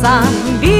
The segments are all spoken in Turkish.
Moçambique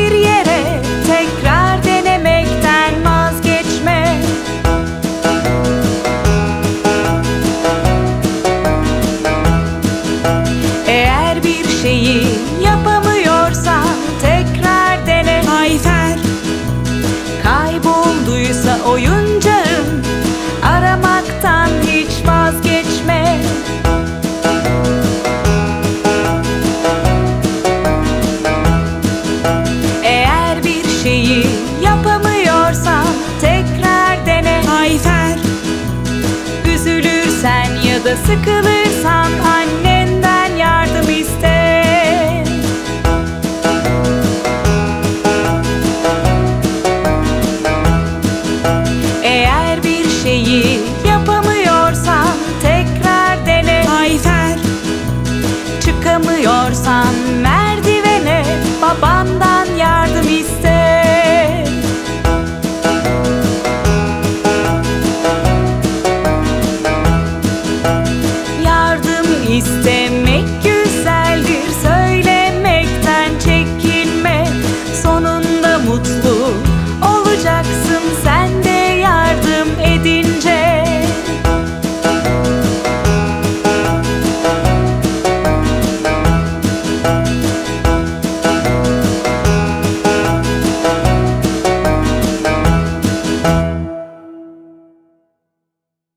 Da sıkılırsan annenden yardım iste. Eğer bir şeyi yapamıyorsan tekrar dene. Ayfer. Çıkamıyorsan mer